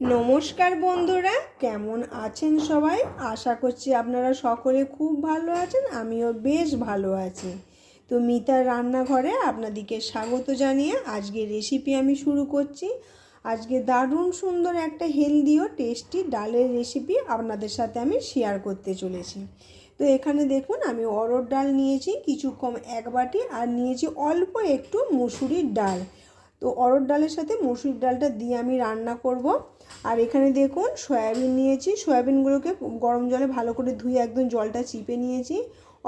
নমস্কার বন্ধুরা, কেমন আছেন সবাই? আশা করছি আপনারা সকলে খুব ভালো আছেন, আমিও বেশ ভালো আছি। তো মিতার রান্নাঘরে আপনাদেরকে স্বাগত জানিয়ে আজকে রেসিপি আমি শুরু করছি। আজকে দারুণ সুন্দর একটা হেলদি ও টেস্টি ডালের রেসিপি আপনাদের সাথে আমি শেয়ার করতে চলেছি। তো এখানে দেখুন, আমি অরড় ডাল নিয়েছি কিছু কম এক বাটি, আর নিয়েছি অল্প একটু মুসুরির ডাল। তো অরড় ডালের সাথে মসুর ডালটা দিয়ে আমি রান্না করব। আর এখানে দেখুন সয়াবিন নিয়েছি। সয়াবিনগুলোকে গরম জলে ভালো করে ধুয়ে একদম জলটা চিপে নিয়েছি।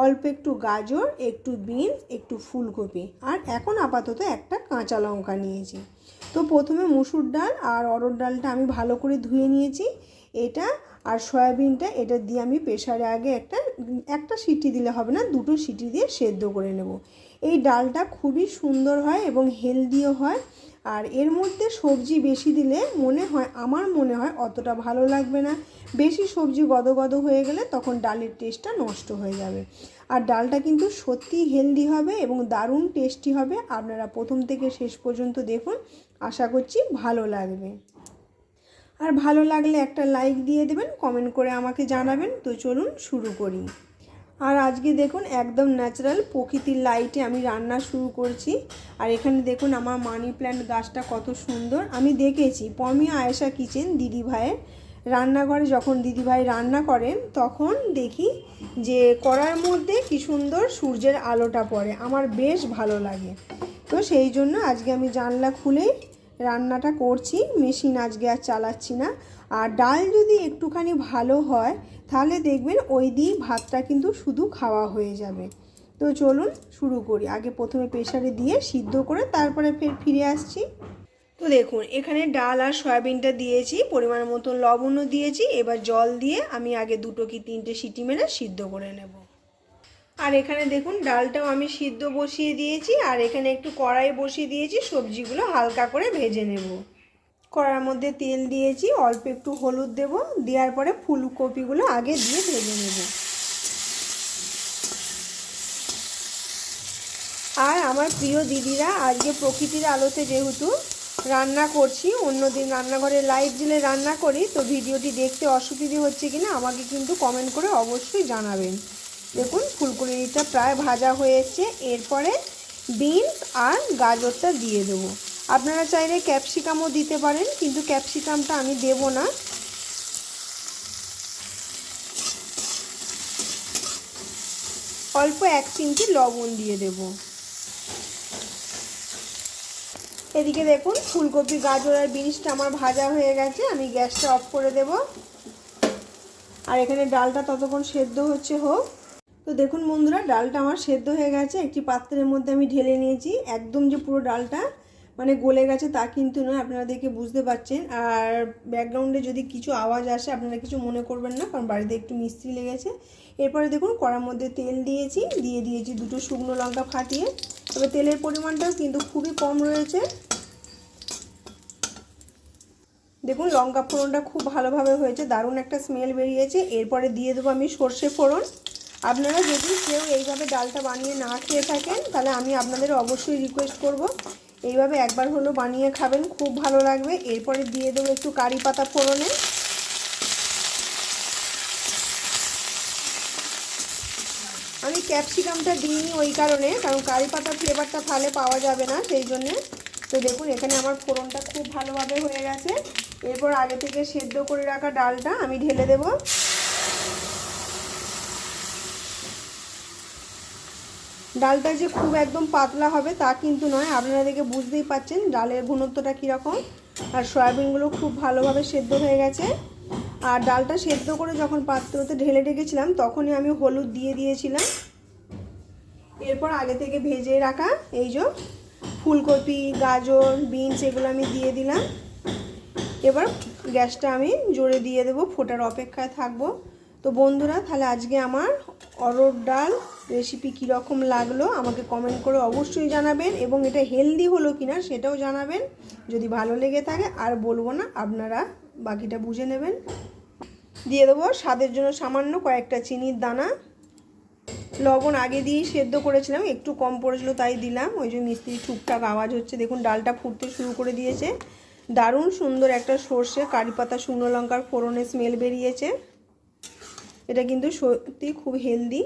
অল্প একটু গাজর, একটু বিনস একটু ফুলকপি। আর এখন আপাতত একটা কাঁচা লঙ্কা নিয়েছি। তো প্রথমে মুসুর ডাল আর অরড় ডালটা আমি ভালো করে ধুয়ে নিয়েছি। এটা আর সয়াবিনটা, এটা দিয়ে আমি প্রেশারে আগে একটা একটা সিটি দিলে হবে না, দুটো সিটি দিয়ে সেদ্ধ করে নেব। এই ডালটা খুবই সুন্দর হয় এবং হেলদিও হয়। আর এর মধ্যে সবজি বেশি দিলে মনে হয়, আমার মনে হয় অতটা ভালো লাগবে না। বেশি সবজি গদ গদ হয়ে গেলে তখন ডালের টেস্টটা নষ্ট হয়ে যাবে। আর ডালটা কিন্তু সত্যিই হেলদি হবে এবং দারুণ টেস্টি হবে। আপনারা প্রথম থেকে শেষ পর্যন্ত দেখুন, আশা করছি ভালো লাগবে। আর ভালো লাগলে একটা লাইক দিয়ে দেবেন, কমেন্ট করে আমাকে জানাবেন। তো চলুন শুরু করি। আর আজকে দেখুন একদম ন্যাচারাল প্রকৃতির লাইটে আমি রান্না শুরু করছি। আর এখানে দেখুন আমার মানি প্ল্যান্ট গাছটা কত সুন্দর। আমি দেখেছি পমিয়া আয়েশা কিচেন দিদি ভাইয়ের রান্নাঘরে যখন দিদিভাই রান্না করেন, তখন দেখি যে কড়ার মধ্যে কি সুন্দর সূর্যের আলোটা পড়ে। আমার বেশ ভালো লাগে। তো সেই জন্য আজকে আমি জানলা খুলেই রান্নাটা করছি। মেশিন আজকে আর চালাচ্ছি না। আর ডাল যদি একটুখানি ভালো হয়, তাহলে দেখবেন ওই দিয়েই ভাতটা কিন্তু শুধু খাওয়া হয়ে যাবে। তো চলুন শুরু করি। আগে প্রথমে প্রেশারে দিয়ে সিদ্ধ করে তারপরে ফের ফিরে আসছি। তো দেখুন, এখানে ডাল আর সয়াবিনটা দিয়েছি, পরিমাণ মতো লবণও দিয়েছি, এবার জল দিয়ে আমি আগে দুটো কি তিনটে সিটি মেরে সিদ্ধ করে নেব। আর এখানে দেখুন, ডালটাও আমি সিদ্ধ বসিয়ে দিয়েছি, আর এখানে একটু কড়াই বসিয়ে দিয়েছি, সবজিগুলো হালকা করে ভেজে নেব। কড়ার মধ্যে তেল দিয়েছি, অল্প একটু হলুদ দেব, দেওয়ার পরে ফুলকপিগুলো আগে দিয়ে ভেজে নেব। আর আমার প্রিয় দিদিরা, আজকে প্রকৃতির আলোতে যেহেতু রান্না করছি, অন্যদিন রান্নাঘরে লাইট জেলে রান্না করি, তো ভিডিওটি দেখতে অসুবিধে হচ্ছে কিনা আমাকে কিন্তু কমেন্ট করে অবশ্যই জানাবেন। দেখুন, ফুলকপিটা প্রায় ভাজা হয়েছে এরপরে বিনস আর গাজরটা দিয়ে দেবো। আপনারা চাইলে ক্যাপসিকামও দিতে পারেন, কিন্তু ক্যাপসিকামটা আমি দেব না। অল্প এক চিমটি লবণ দিয়ে দেব। এদিকে দেখুন, ফুলকপি, গাজর আর বিনসটা আমার ভাজা হয়ে গেছে, আমি গ্যাসটা অফ করে দেব। আর এখানে ডালটা ততক্ষণ সেদ্ধ হচ্ছে হোক। তো দেখুন বন্ধুরা, ডালটা আমার সেদ্ধ হয়ে গেছে, একটি পাত্রের মধ্যে আমি ঢেলে নিয়েছি, একদম যে পুরো ডালটা। মানে গলে গেছে তা কিন্তু নয়, আপনারা দেখে বুঝতে পারছেন। আর ব্যাকগ্রাউন্ডে যদি কিছু আওয়াজ আসে, আপনারা কিছু মনে করবেন না, কারণ বাড়িতে একটু মিস্ত্রি লেগেছে। এরপরে দেখুন, কড়ার মধ্যে তেল দিয়েছি, দিয়ে দিয়েছি দুটো শুকনো লঙ্কা ফাটিয়ে। তবে তেলের পরিমাণটাও কিন্তু খুবই কম রয়েছে। দেখুন, লঙ্কা ফোড়নটা খুব ভালোভাবে হয়েছে, দারুণ একটা স্মেল বেরিয়েছে। এরপরে দিয়ে দেবো আমি সর্ষে ফোড়ন। আপনারা যদি কেউ এইভাবে ডালটা বানিয়ে না খেয়ে থাকেন, তাহলে আমি আপনাদের অবশ্যই রিকোয়েস্ট করব এইভাবে একবার হলো বানিয়ে খাবেন, খুব ভালো লাগবে। এরপরে দিয়ে দেবো একটু কারি পাতা ফোড়নে। আমি ক্যাপসিকামটা দিইনি ওই কারণে, কারণ কারি পাতার ফ্লেভারটা তাহলে পাওয়া যাবে না সেই জন্যে। তো দেখুন, এখানে আমার ফোড়নটা খুব ভালোভাবে হয়ে গেছে। এরপর আগে থেকে সেদ্ধ করে রাখা ডালটা আমি ঢেলে দেব। ডালটা যে খুব একদম পাতলা হবে তা কিন্তু নয়। আপনারা দেখে বুঝতেই পাচ্ছেন ডালের ঘনত্বটা কীরকম। আর সয়াবিনগুলো খুব ভালোভাবে সেদ্ধ হয়ে গেছে। আর ডালটা সেদ্ধ করে যখন পাত্রতে ঢেলে রেখেছিলাম, তখনই আমি হলুদ দিয়ে দিয়েছিলাম। এরপর আগে থেকে ভেজে রাখা এই যে ফুলকপি, গাজর, বিনস এগুলো আমি দিয়ে দিলাম। এবার গ্যাসটা আমি জোরে দিয়ে দেবো, ফোটার অপেক্ষায় থাকব। তো বন্ধুরা, তাহলে আজকে আমার অরড় ডাল রেসিপি কীরকম লাগল আমাকে কমেন্ট করে অবশ্যই জানাবেন এবং এটা হেলদি হলো কিনা সেটাও জানাবেন। যদি ভালো লেগে থাকে, আর বলব না, আপনারা বাকিটা বুঝে নেবেন। দিয়ে দেবো স্বাদের জন্য সামান্য কয়েকটা চিনির দানা। লবণ আগে দিয়েই সেদ্ধ করেছিলাম, একটু কম পড়েছিল তাই দিলাম। ওই যে মিস্ত্রি টুকটাক আওয়াজ হচ্ছে, দেখুন ডালটা ফুটতে শুরু করে দিয়েছে। দারুণ সুন্দর একটা সর্ষে, কারি পাতা, শুকনো লঙ্কার ফোড়নের স্মেল বেরিয়েছে। এটা কিন্তু সত্যি খুব হেলদি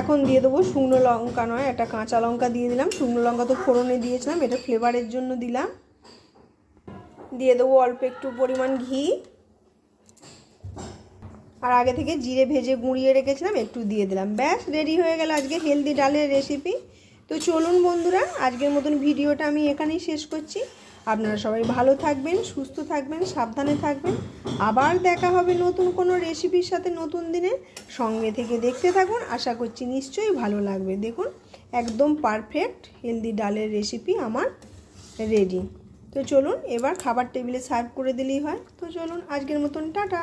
এখন দিয়ে দেবো শুকনো লঙ্কা নয়, একটা কাঁচা লঙ্কা দিয়ে দিলাম। শুকনো লঙ্কা তো ফোড়নে দিয়েছিলাম, এটা ফ্লেভারের জন্য দিলাম। দিয়ে দেবো অল্প একটু পরিমাণ ঘি। আর আগে থেকে জিরে ভেজে গুঁড়িয়ে রেখেছিলাম, একটু দিয়ে দিলাম। ব্যাস রেডি হয়ে গেল আজকে হেলদি ডালের রেসিপি তো চলুন বন্ধুরা, আজকের মতন ভিডিওটা আমি এখানেই শেষ করছি। আপনারা সবাই ভালো থাকবেন, সুস্থ থাকবেন, সাবধানে থাকবেন। আবার দেখা হবে নতুন কোনো রেসিপির সাথে নতুন দিনে। সঙ্গে থেকে দেখতে থাকুন, আশা করছি নিশ্চয়ই ভালো লাগবে। দেখুন, একদম পারফেক্ট হেলদি ডালের রেসিপি আমার রেডি তো চলুন, এবার খাবার টেবিলে সার্ভ করে দিলেই হয়। তো চলুন, আজকের মতন টাটা।